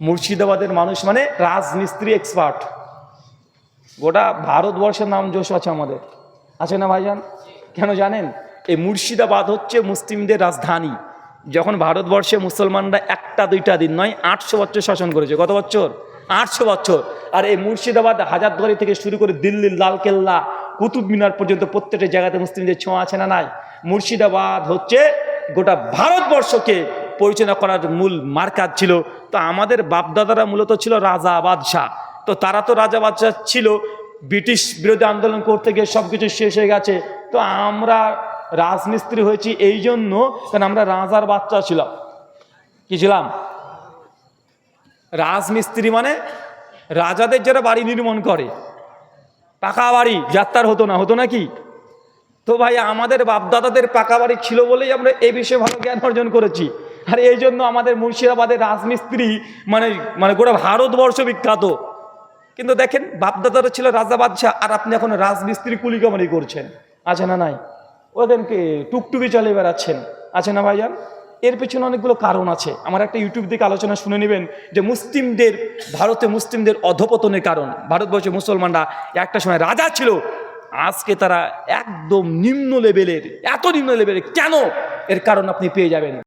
মুর্শিদাবাদের মানুষ মানে রাজমিস্ত্রি এক্সপার্ট গোটা ভারতবর্ষের নাম যশ আছে আমাদের। আছে না ভাইজান? কেন জানেন? এই মুর্শিদাবাদ হচ্ছে মুসলিমদের রাজধানী। যখন ভারতবর্ষে মুসলমানরা একটা, দুইটা দিন নয়, আটশো বছর শাসন করেছে। কত বছর? আটশো বছর। আর এই মুর্শিদাবাদ হাজারদুয়ারি থেকে শুরু করে দিল্লির লালকেল্লা, কুতুব মিনার পর্যন্ত প্রত্যেকটা জায়গাতে মুসলিমদের ছোঁয়া আছে না নাই? মুর্শিদাবাদ হচ্ছে গোটা ভারতবর্ষকে পরিচালনা করার মূল মার্কাজ ছিল তো আমাদের বাপদাদারা মূলত ছিল রাজা বাদশাহ। তো তারা তো রাজা বাদশাহ ছিল, ব্রিটিশ বিরোধী আন্দোলন করতে গিয়ে সব কিছু শেষ হয়ে গেছে। তো আমরা রাজমিস্ত্রি হয়েছি এই জন্য কারণ আমরা রাজার বাচ্চা ছিলাম। কি ছিলাম? রাজমিস্ত্রি মানে রাজাদের যারা বাড়ি নির্মাণ করে, পাকা বাড়ি যাত্রার হতো না হতো না কি? তো ভাই, আমাদের বাপদাদাদের পাকা বাড়ি ছিল বলেই আমরা এই বিষয়ে ভালো জ্ঞান অর্জন করেছি। আর এই জন্য আমাদের মুর্শিদাবাদের রাজমিস্ত্রি মানে মানে গোটা ভারতবর্ষ বিখ্যাত। কিন্তু দেখেন, বাপদাদারা ছিল রাজা বাদশাহ, আর আপনি এখন রাজমিস্ত্রি কুলি কামারি করছেন। আছে না নাই? ওদেরকে টুকটুকি চালিয়ে বেড়াচ্ছেন। আছে না ভাইজান? এর পেছনে অনেকগুলো কারণ আছে। আমার একটা ইউটিউব থেকে আলোচনা শুনে নেবেন যে মুসলিমদের, ভারতে মুসলিমদের অধপতনের কারণ। ভারতবর্ষে মুসলমানরা একটা সময় রাজা ছিল। আজকে তারা একদম নিম্ন লেভেলের এত নিম্ন লেভেলের কেন? এর কারণ আপনি পেয়ে যাবেন।